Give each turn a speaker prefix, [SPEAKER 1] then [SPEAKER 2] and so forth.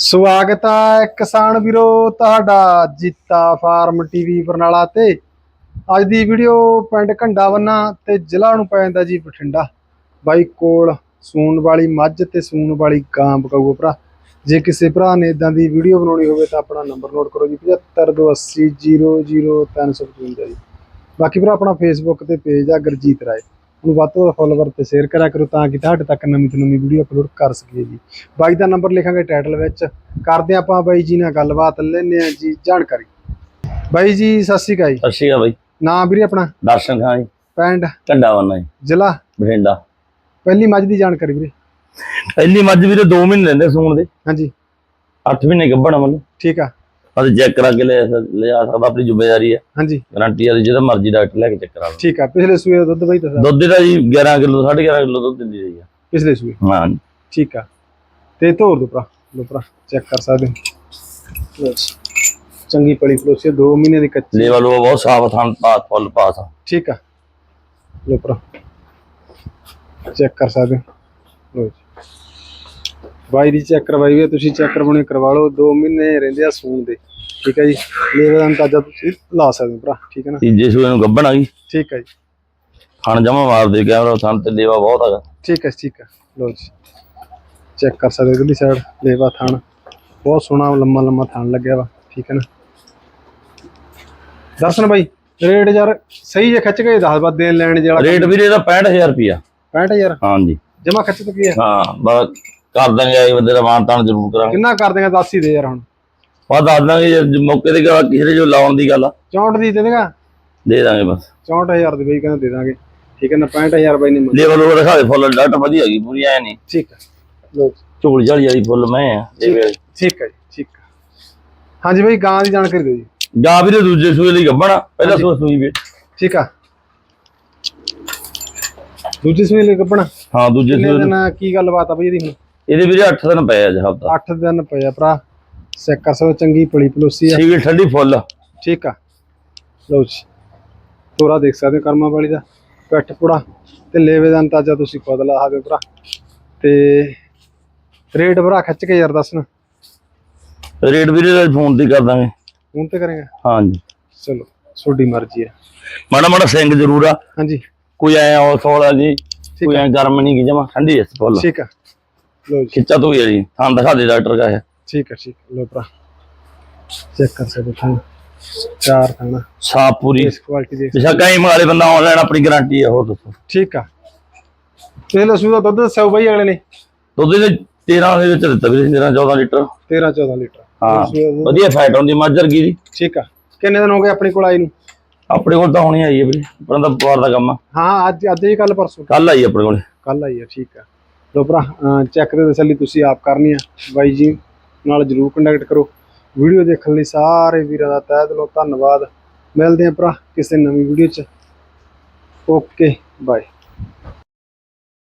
[SPEAKER 1] ਸਵਾਗਤ ਹੈ ਕਿਸਾਨ ਵੀਰੋ ਤੁਹਾਡਾ ਜੀਤਾ ਫਾਰਮ ਟੀਵੀ ਬਰਨਾਲਾ ਤੇ। ਅੱਜ ਦੀ ਵੀਡੀਓ ਪਿੰਡ ਘੰਡਾਵੰਨਾ ਤੇ ਜ਼ਿਲ੍ਹਾ ਨੂੰ ਪੈ ਜਾਂਦਾ ਜੀ ਬਠਿੰਡਾ। ਬਾਈ ਕੋਲ ਸੂਣ ਵਾਲੀ ਮੱਝ ਤੇ ਸੂਣ ਵਾਲੀ ਗਾਂ ਬਕਾਊ ਭਰਾ। ਜੇ ਕਿਸੇ ਭਰਾ ਨੇ ਇਦਾਂ ਦੀ ਵੀਡੀਓ ਬਣਾਉਣੀ ਹੋਵੇ ਤਾਂ ਆਪਣਾ ਨੰਬਰ ਨੋਟ ਕਰੋ ਜੀ 7528000355 ਜੀ। ਬਾਕੀ ਭਰਾ ਆਪਣਾ ਫੇਸਬੁੱਕ ਤੇ ਪੇਜ ਆ ਗੁਰਜੀਤ ਰਾਏ। ਨੂੰ ਵੱਧ ਤੋਂ ਵੱਧ ਫੋਲੋਵਰ ਤੇ ਸ਼ੇਅਰ ਕਰਿਆ ਕਰੋ ਤਾਂ ਕਿ ਤੁਹਾਡੇ ਤੱਕ ਨਵੀਂ ਤੋਂ ਨਵੀਂ ਵੀਡੀਓ ਅਪਲੋਡ ਕਰ ਸਕੀਏ ਜੀ। ਬਾਈ ਦਾ ਨੰਬਰ ਲਿਖਾਂਗੇ ਟਾਈਟਲ ਵਿੱਚ। ਕਰਦੇ ਆਪਾਂ ਬਾਈ ਜੀ ਨਾਲ ਗੱਲਬਾਤ ਲੈਣੇ ਆ ਜੀ ਜਾਣਕਾਰੀ। ਬਾਈ ਜੀ ਸਤਿ ਸ਼੍ਰੀ ਅਕਾਲ ਜੀ।
[SPEAKER 2] ਸਤਿ ਸ਼੍ਰੀ ਅਕਾਲ ਬਾਈ।
[SPEAKER 1] ਨਾਮ ਵੀਰੇ ਆਪਣਾ?
[SPEAKER 2] ਦਰਸ਼ਨ ਖਾਂ ਜੀ।
[SPEAKER 1] ਪਿੰਡ?
[SPEAKER 2] ਝੰਡਾ ਵੰਨਾ ਜੀ।
[SPEAKER 1] ਜ਼ਿਲ੍ਹਾ?
[SPEAKER 2] ਬਠਿੰਡਾ।
[SPEAKER 1] ਪਹਿਲੀ ਮੱਝ ਦੀ ਜਾਣਕਾਰੀ ਵੀਰੇ।
[SPEAKER 2] ਪਹਿਲੀ ਮੱਝ ਵੀਰੇ 2 ਮਹੀਨੇ ਲੈਂਦੇ ਸੂਣ ਦੇ।
[SPEAKER 1] ਹਾਂਜੀ।
[SPEAKER 2] 8 ਮਹੀਨੇ ਗੱਭਣਾ ਮਤਲਬ
[SPEAKER 1] ਠੀਕ ਆ।
[SPEAKER 2] ਅਸੀਂ ਚੈੱਕ ਕਰਾ ਕੇ ਲੈ ਸਕ- ਲਿਆ ਸਕਦਾ ਆਪਣੀ ਜ਼ਿੰਮੇਵਾਰੀ ਹੈ।
[SPEAKER 1] ਹਾਂਜੀ।
[SPEAKER 2] ਗਾਰੰਟੀ ਆ ਜਿਹਦਾ ਮਰਜ਼ੀ ਡਾਕਟਰ ਲੈ ਕੇ ਚੈੱਕ ਕਰਾ ਲਓ।
[SPEAKER 1] ਠੀਕ ਆ ਪਿਛਲੇ ਸੂਏ ਦਾ ਦੁੱਧ ਬਾਈ ਦੱਸ
[SPEAKER 2] ਦੁੱਧ ਦਾ ਜੀ 11 ਕਿਲੋ 11.5 ਕਿਲੋ ਦੁੱਧ ਦਿੰਦੀ ਰਹੀ ਆ।
[SPEAKER 1] ਪਿਛਲੇ ਸੂਏ?
[SPEAKER 2] ਹਾਂ। ਜੀ।
[SPEAKER 1] ਠੀਕ ਆ। ਤੇ ਧੋਰ ਦੋ ਭਰਾ ਲੋ ਭਰਾ ਚੈੱਕ ਕਰ ਸਕਦੇ ਹੋ। ਲਓ ਜੀ। ਚੰਗੀ ਪਲੀ ਪਲੋਸੀ 2 ਮਹੀਨੇ ਦੀ ਕੱਚੀ।
[SPEAKER 2] ਲੇਵਲ ਉਹ ਬਹੁਤ ਸਾਫ਼ ਥਾਂ ਪਾਸ ਫੁੱਲ ਪਾਸ ਆ
[SPEAKER 1] ਠੀਕ ਆ। ਲੋ ਭਰਾ। ਚੈੱਕ ਕਰ ਸਕਦੇ ਹੋ। ਲੋ ਜੀ। ਬਾਈ ਦੀ ਚੈੱਕ ਕਰਵਾਈ ਵੀ ਹੈ, ਤੁਸੀਂ ਚੈੱਕ ਕਰਵਾਉਣੀ ਕਰਵਾ ਲਓ। 2 ਮਹੀਨੇ ਰਹਿੰਦੇ ਆ ਸੂਣ ਦੇ। ਠੀਕ ਹੈ ਜੀ। ਲੇਵਲ ਦਾ ਅੰਦਾਜ਼ਾ ਤੁਸੀਂ ਲਾ ਸਕਦੇ ਹੋ ਭਰਾ ਠੀਕ ਹੈ ਨਾ?
[SPEAKER 2] ਤੀਜੇ ਸੂਏ ਨੂੰ ਗੱਭਣ ਆ ਗਈ।
[SPEAKER 1] ਠੀਕ ਹੈ ਜੀ।
[SPEAKER 2] ਖਾਣ ਜਮਾ ਮਾਰ ਦੇ ਕੈਮਰਾ ਥਾਂ ਤੇ ਲੇਵਾ ਬਹੁਤ ਹੈਗਾ।
[SPEAKER 1] ਠੀਕ ਹੈ ਠੀਕ ਹੈ। ਲੋ ਜੀ। ਚੈੱਕ ਕਰ ਸਕਦੇ ਹੋ ਇਧਰਲੀ ਸਾਈਡ ਲੇਵਾ ਥਾਣ। ਬਹੁਤ ਸੋਹਣਾ ਲੰਮਾ ਲੰਮਾ ਥਾਣ ਲੱਗਿਆ ਵਾ ਠੀਕ ਹੈ ਨਾ? ਦਰਸ਼ਨ ਬਾਈ ਰੇਟ ਯਾਰ ਸਹੀ ਜੇ ਖਿੱਚ ਕੇ ਦੱਸ ਬਾ ਦੇਣ ਲੈਣ ਜਿਹੜਾ
[SPEAKER 2] ਰੇਟ ਵੀਰੇ ਇਹਦਾ 65000 ਰੁਪਿਆ
[SPEAKER 1] 65000
[SPEAKER 2] ਹਾਂ ਜੀ
[SPEAKER 1] ਜਮਾ ਖਿੱਚ ਤੇ ਕੀ ਹੈ।
[SPEAKER 2] ਹਾਂ ਬਸ ਕਰ ਦਾਂਗੇ ਇਹ ਬੰਦੇ ਦਾ ਮਾਨ ਤਾਨ ਜ਼ਰੂਰ ਕਰਾਂਗੇ।
[SPEAKER 1] ਕਿੰਨਾ ਕਰ ਦੇਗਾ ਦੱਸ ਹੀ ਦੇ ਯਾਰ ਹੁਣ।
[SPEAKER 2] ਬਸ ਦੱਸ ਦਾਂਗੇ ਜੇ ਮੌਕੇ ਤੇ ਗਾ- ਕਿਸੇ ਦੇ ਜੋ ਲਾਉਣ ਦੀ ਗੱਲ ਆ
[SPEAKER 1] 64 ਦੀ ਦੇ ਦੇਗਾ?
[SPEAKER 2] ਦੇ ਦਾਂਗੇ ਬਸ।
[SPEAKER 1] 64000 ਦੀ ਬਈ ਕਹਿੰਦਾ ਦੇ ਦਾਂਗੇ। ਠੀਕ ਹੈ ਨਾ 65000 ਬਾਈ ਨੇ ਮੰਗੀ।
[SPEAKER 2] ਲੇਵਲ ਉਹ ਦਿਖਾ ਦੇ ਫੁੱਲ ਡਾਟ ਵਧੀਆ ਹੈਗੀ ਪੂਰੀ ਐ ਨਹੀਂ।
[SPEAKER 1] ਠੀਕ ਹੈ ਲੋ ਜੀ।
[SPEAKER 2] ਝੋਲੀ ਝਾਲੀ ਵਾਲੀ ਫੁੱਲ ਮੈਂ ਆ ਲੇਵਲ
[SPEAKER 1] ਠੀਕ ਹੈ ਜੀ ਠੀਕ ਹੈ। ਹਾਂਜੀ ਬਾਈ ਗਾਂ ਦੀ ਜਾਣਕਾਰੀ ਦਿਓ ਜੀ।
[SPEAKER 2] ਜਾਂ ਵੀਰੇ ਦੂਜੇ ਸੂਏ ਲਈ ਗੱਬਣਾ ਪਹਿਲਾ ਸੂਆ ਸੂਈ ਵੀ।
[SPEAKER 1] ਠੀਕ ਆ। ਦੂਜੀ ਸੂਈ ਲੈ ਕੱਪਣਾ
[SPEAKER 2] ਹਾਂ ਦੂਜੇ
[SPEAKER 1] ਕਿੰਨੇ
[SPEAKER 2] ਸੂਏ
[SPEAKER 1] ਦਿਨ ਕੀ ਗੱਲਬਾਤ ਆ ਬਈ ਇਹਦੀ ਹੁਣ?
[SPEAKER 2] ਇਹਦੇ ਵੀਰੇ 8 ਦਿਨ ਪਏ ਆ ਜੀ ਹਫਤਾ।
[SPEAKER 1] 8 ਦਿਨ ਪਏ ਆ ਭਰਾ। ਚੈੱਕ ਕਰ ਸਕਦੇ ਹੋ, ਚੰਗੀ ਪਲੀ ਪਲੋਸੀ ਆ।
[SPEAKER 2] ਸੀਗੀ ਠੰਡੀ ਫੁੱਲ।
[SPEAKER 1] ਠੀਕ ਆ। ਲਓ ਜੀ। ਤੋਰਾ ਦੇਖ ਸਕਦੇ ਹੋ ਕਰਮਾ ਵਾਲੀ ਦਾ ਪਿੱਠ ਪੁੜਾ ਤੇ ਲੇਵੇ ਦਾ ਅੰਦਾਜ਼ਾ ਤੁਸੀਂ ਖੁਦ ਲਾ ਸਕਦੇ ਹੋ ਭਰਾ। ਤੇ ਰੇਟ ਭਰਾ ਖਿੱਚ ਕੇ ਯਾਰ ਦੱਸਣਾ
[SPEAKER 2] ਰੇਟ ਵੀਰੇ ਦਾ ਫੋਨ ਤੇ ਹੀ ਕਰ ਦਾਂਗੇ।
[SPEAKER 1] ਹੁਣ ਤੇ ਕਰੇਗਾ?
[SPEAKER 2] ਹਾਂ ਜੀ
[SPEAKER 1] ਚਲੋ ਤੁਹਾਡੀ ਮਰਜ਼ੀ ਹੈ
[SPEAKER 2] ਮਾੜਾ ਮਾੜਾ ਸਿੰਘ ਜ਼ਰੂਰ ਆ।
[SPEAKER 1] ਹਾਂਜੀ।
[SPEAKER 2] ਕੋਈ ਐ ਔਸ ਵਾਲਾ ਜੀ ਕੋਈ ਐ ਗਰਮ ਨਹੀਂ ਕਿ ਜਮਾ ਠੰਡੀ ਐ ਫੁੱਲ।
[SPEAKER 1] ਠੀਕ ਆ। ਲਓ ਜੀ।
[SPEAKER 2] ਖਿੱਚਾ ਤੋਂ ਹੀ ਆ ਜੀ ਥਾਂ ਦਿਖਾ ਦੇ ਡਾਕਟਰ ਕਾ ਹੈ
[SPEAKER 1] ਠੀਕ ਆ ਠੀਕ ਲਓ ਭਰਾ ਚੈੱਕ ਕਰ ਸਕਦੇ ਹੋ ਥਾਣਾ। ਚਾਰ ਥਾਣਾ
[SPEAKER 2] ਸਾਫ਼ ਪੂਰੀ।
[SPEAKER 1] ਇਸ ਕੁਆਲਿਟੀ ਦੇ
[SPEAKER 2] ਬਿਸ਼ੱਕ ਐਂ ਵਾਲੇ ਬੰਦਾ ਆਨਲਾਈਨ ਆਪਣੀ ਗਾਰੰਟੀ ਹੈ ਹੋਰ ਦੱਸੋ।
[SPEAKER 1] ਠੀਕ ਆ। ਤੇ ਲਸੂ ਦਾ ਦੁੱਧ ਦੱਸਿਓ ਬਾਈ ਅਗਲੇ ਨੇ।
[SPEAKER 2] ਦੁੱਧ ਦੇ 13 ਦੇ ਵਿੱਚ ਦਿੱਤਾ ਵੀਰੇ 13 14 ਲੀਟਰ।
[SPEAKER 1] 13 14 ਲੀਟਰ।
[SPEAKER 2] ਹਾਂ
[SPEAKER 1] ਦਾ
[SPEAKER 2] ਵਧੀਆ ਫੈਟ ਹੁੰਦੀ ਮੱਝ ਵਰਗੀ ਦੀ।
[SPEAKER 1] ਠੀਕ ਆ। ਕਿੰਨੇ ਦਿਨ ਹੋ ਗਏ ਆਪਣੀ ਕੋਲ ਆਈ ਨੂੰ?
[SPEAKER 2] ਆਪਣੇ ਕੋਲ ਤਾਂ ਹੋਣੀ ਆਈ ਹੈ ਵੀਰੇ ਆਪਣਾ ਤਾਂ ਪਵਾਰ ਦਾ ਕੰਮ ਆ।
[SPEAKER 1] ਹਾਂ ਅੱਜ ਅੱਜ ਹੀ ਕੱਲ ਪਰਸੋਂ।
[SPEAKER 2] ਕੱਲ ਆਈ ਆਪਣੇ ਕੋਲ।
[SPEAKER 1] ਕੱਲ ਆਈ ਆ ਠੀਕ ਆ। ਲੋ ਭਰਾ ਚੈੱਕ ਦੇ ਤਸੱਲੀ ਤੁਸੀਂ ਆਪ ਕਰਨੀ ਆ। ਬਾਈ ਜੀ ਨਾਲ ਜਰੂਰ ਕੰਟੈਕਟ ਕਰੋ। ਵੀਡੀਓ ਦੇਖਣ ਲਈ ਸਾਰੇ ਵੀਰਾਂ ਦਾ ਤਹਿ ਦਿਲੋਂ ਧੰਨਵਾਦ। ਮਿਲਦੇ ਆ ਭਰਾ ਕਿਸੇ ਨਵੀਂ ਵੀਡੀਓ 'ਚ। Okay bye